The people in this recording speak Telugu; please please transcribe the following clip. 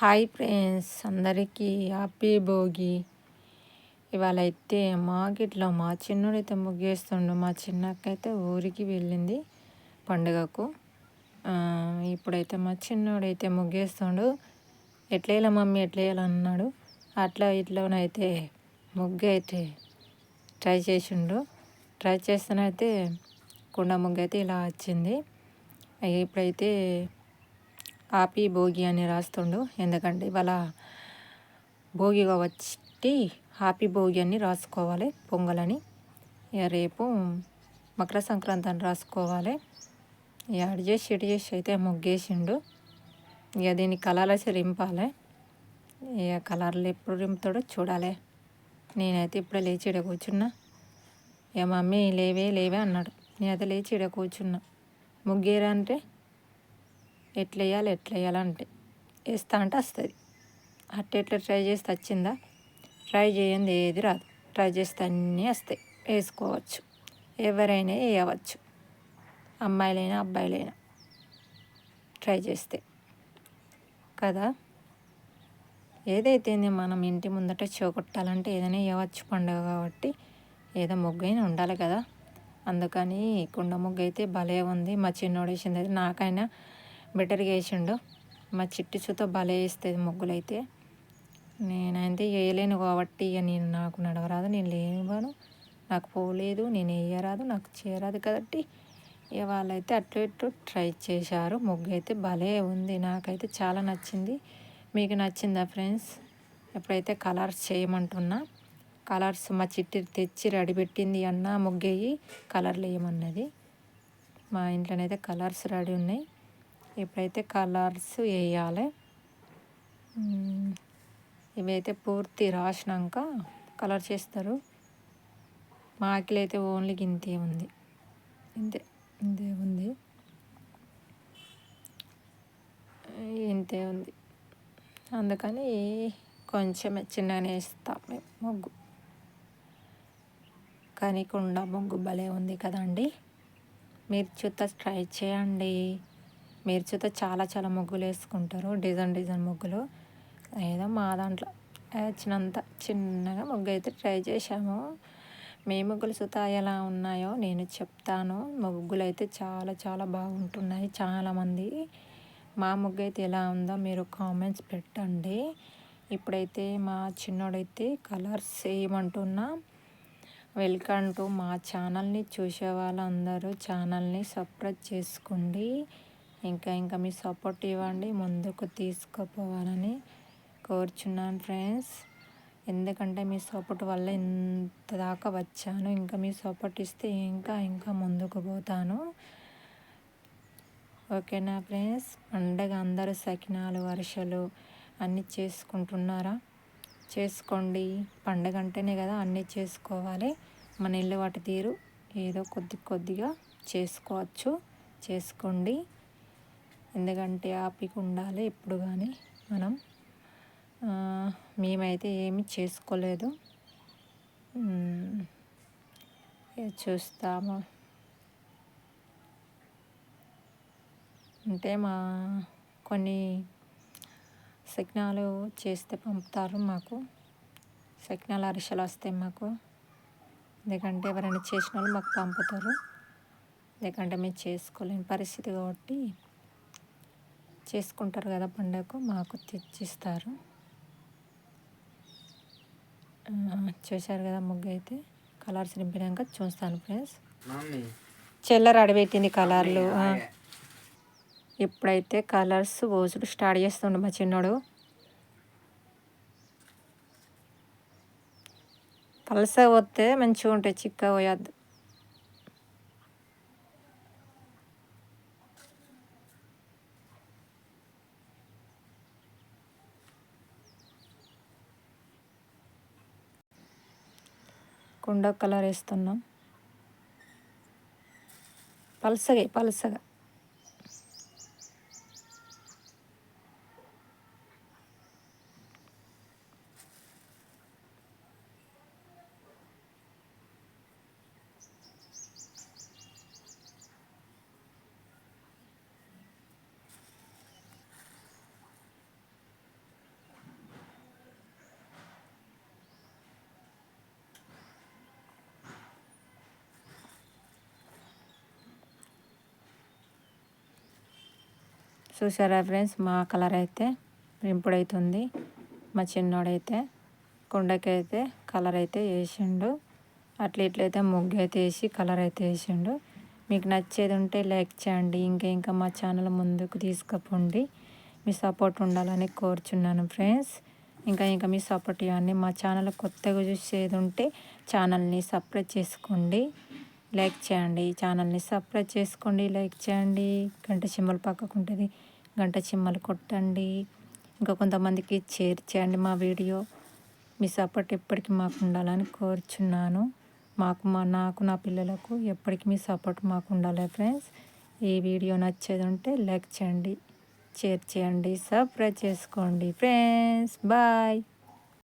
హాయ్ ఫ్రెండ్స్ అందరికీ హ్యాపీ భోగి. ఇవాళ అయితే మాకిట్లో మా చిన్నోడైతే ముగ్గేస్తుండు మా చిన్నక్కైతే ఊరికి వెళ్ళింది పండుగకు. ఇప్పుడైతే మా చిన్నోడైతే ముగ్గేస్తుండు. ఎట్లా మమ్మీ ఎట్లా అన్నాడు. అట్లా ఇట్లోనైతే ముగ్గు అయితే ట్రై చేసిండు. ట్రై చేస్తేనైతే కుండ ముగ్గు అయితే ఇలా వచ్చింది. ఇప్పుడైతే హ్యాపీ భోగి అని రాస్తుండు. ఎందుకంటే ఇవాళ భోగిగా వచ్చి హ్యాపీ భోగి అని రాసుకోవాలి పొంగలని. ఇక రేపు మకర సంక్రాంతి అని రాసుకోవాలి. యాడ్ చేసి ఇటు చేసి అయితే ముగ్గేసిండు. ఇక దీన్ని కలర్లసి రింపాలి. ఇక కలర్లు ఎప్పుడు రింపుతాడో చూడాలి. నేనైతే ఇప్పుడే లేచి ఇడ కూర్చున్నా. ఇక మమ్మీ లేవే లేవే అన్నాడు. నేనైతే లేచి ఇడ కూర్చున్నా. ముగ్గేరా అంటే ఎట్లా వేయాలి ఎట్లా వేయాలంటే వేస్తా అంటే వస్తుంది. అట్ట ఎట్లా ట్రై చేస్తే వచ్చిందా? ట్రై చేయండి ఏది రాదు. ట్రై చేస్తే అన్నీ వస్తాయి. వేసుకోవచ్చు. ఎవరైనా వేయవచ్చు. అమ్మాయిలైనా అబ్బాయిలైనా ట్రై చేస్తే. కదా? ఏదైతే మనం ఇంటి ముందట చోకొట్టాలంటే ఏదైనా వేయవచ్చు పండుగ కాబట్టి. ఏదో ముగ్గు అయినా ఉండాలి కదా? అందుకని కుండ ముగ్గు అయితే భలే ఉంది. మా చిన్నోడు వేసింది నాకైనా బెటర్గా వేసిండు మా చిట్టి చూతో భలే వేస్తుంది ముగ్గులైతే. అయితే నేనైతే వేయలేను కాబట్టి ఇక నేను నాకు నడవరాదు నేను లేనివ్వను నాకు పోలేదు నేను వేయరాదు నాకు చేయరాదు కాబట్టి ఇక వాళ్ళైతే అటు ఇటు ట్రై చేశారు. ముగ్గు అయితే భలే ఉంది నాకైతే చాలా నచ్చింది. మీకు నచ్చిందా ఫ్రెండ్స్? ఎప్పుడైతే కలర్స్ చేయమంటున్నా కలర్స్ మా చిట్టి తెచ్చి రెడీ పెట్టింది అన్న ముగ్గేయి కలర్లు వేయమన్నది మా ఇంట్లోనైతే కలర్స్ రెడీ ఉన్నాయి. ఇప్పుడైతే కలర్స్ వేయాలి ఇవైతే పూర్తి రాసినాక కలర్ చేస్తారు. మా అయితే ఓన్లీ ఇంతే ఉంది. ఇంతే ఇంతే ఉంది. ఇంతే ఉంది. అందుకని కొంచెం చిన్నగానే వేస్తాం మేము ముగ్గు. కానీ కుండ ముగ్గు భలే ఉంది కదండి. మీరు చూత ట్రై చేయండి. మిర్చితో చాలా చాలా ముగ్గులు వేసుకుంటారు. డిజైన్ డిజైన్ ముగ్గులు. ఏదో మా దాంట్లో వచ్చినంత చిన్నగా ముగ్గు అయితే ట్రై చేశాము. మీ ముగ్గులు సుత ఎలా ఉన్నాయో నేను చెప్తాను. ముగ్గులు అయితే చాలా చాలా బాగుంటున్నాయి చాలామంది. మా ముగ్గు అయితే ఎలా ఉందో మీరు కామెంట్స్ పెట్టండి. ఇప్పుడైతే మా చిన్నోడైతే కలర్స్ వేయమంటున్నా వెల్కమ్ టు మా ఛానల్ని చూసే వాళ్ళందరూ ఛానల్ని సబ్స్క్రైబ్ చేసుకోండి. ఇంకా ఇంకా మీ సపోర్ట్ ఇవ్వండి. ముందుకు తీసుకుపోవాలని కోరుచున్నాను ఫ్రెండ్స్. ఎందుకంటే మీ సపోర్ట్ వల్ల ఇంత దాకా వచ్చాను. ఇంకా మీ సపోర్ట్ ఇస్తే ఇంకా ఇంకా ముందుకు పోతాను. ఓకేనా ఫ్రెండ్స్? పండగ అందరూ సకినాలు వరుసలు అన్నీ చేసుకుంటున్నారా? చేసుకోండి. పండగ అంటేనే కదా అన్నీ చేసుకోవాలి. మన ఇల్లు వాటి తీరు ఏదో కొద్ది కొద్దిగా చేసుకోవచ్చు. చేసుకోండి. ఎందుకంటే ఆపిక ఉండాలి ఎప్పుడు కానీ మనం మేమైతే ఏమి చేసుకోలేదు. చూస్తాము. అంటే మా కొన్ని సిగ్నాలు చేస్తే పంపుతారు మాకు. సిగ్నల్ అరిసెలు వస్తాయి మాకు. ఎందుకంటే ఎవరైనా చేసిన వాళ్ళు మాకు పంపుతారు. ఎందుకంటే మేము చేసుకోలేని పరిస్థితి కాబట్టి చేసుకుంటారు కదా పండుగకు మాకు తెచ్చిస్తారు. చూశారు కదా ముగ్గు అయితే కలర్స్ నింపినాక చూస్తాను ఫ్రెండ్స్. చెల్లర అడబెట్టింది కలర్లు. ఇప్పుడైతే కలర్స్ పోసుడు స్టార్ట్ చేస్తుండే మా చిన్నోడు. పలస పోతే మంచిగా ఉంటాయి చిక్క పోయద్దు. కుండ కలర్ వేస్తున్నాం. పలసగా పలసగా. చూసారా ఫ్రెండ్స్? మా కలర్ అయితే రింపుడైతుంది మా చిన్నోడైతే కుండకైతే కలర్ అయితే వేసిండు. అట్లా ఇట్లయితే ముగ్గు అయితే వేసి కలర్ అయితే వేసిండు. మీకు నచ్చేది ఉంటే లైక్ చేయండి. ఇంకా ఇంకా మా ఛానల్ ముందుకు తీసుకుపోండి. మీ సపోర్ట్ ఉండాలని కోరుచున్నాను ఫ్రెండ్స్. ఇంకా ఇంకా మీ సపోర్ట్ ఇవ్వండి మా ఛానల్ కొత్తగా చూసేది ఉంటే ఛానల్ని సపరేట్ చేసుకోండి. లైక్ చేయండి. ఛానల్ని సబ్స్క్రైబ్ చేసుకోండి. లైక్ చేయండి. గంట చిమ్మలు పక్కకు ఉంటుంది. గంట చిమ్మలు కొట్టండి. ఇంకా కొంతమందికి షేర్ చేయండి మా వీడియో. మీ సపోర్ట్ ఎప్పటికీ మాకు ఉండాలని కోరుచున్నాను. మాకు మా నాకు నా పిల్లలకు ఎప్పటికీ మీ సపోర్ట్ మాకు ఉండాలి ఫ్రెండ్స్. ఈ వీడియో నచ్చేది ఉంటే లైక్ చేయండి. షేర్ చేయండి. సబ్స్క్రైబ్ చేసుకోండి ఫ్రెండ్స్. బాయ్.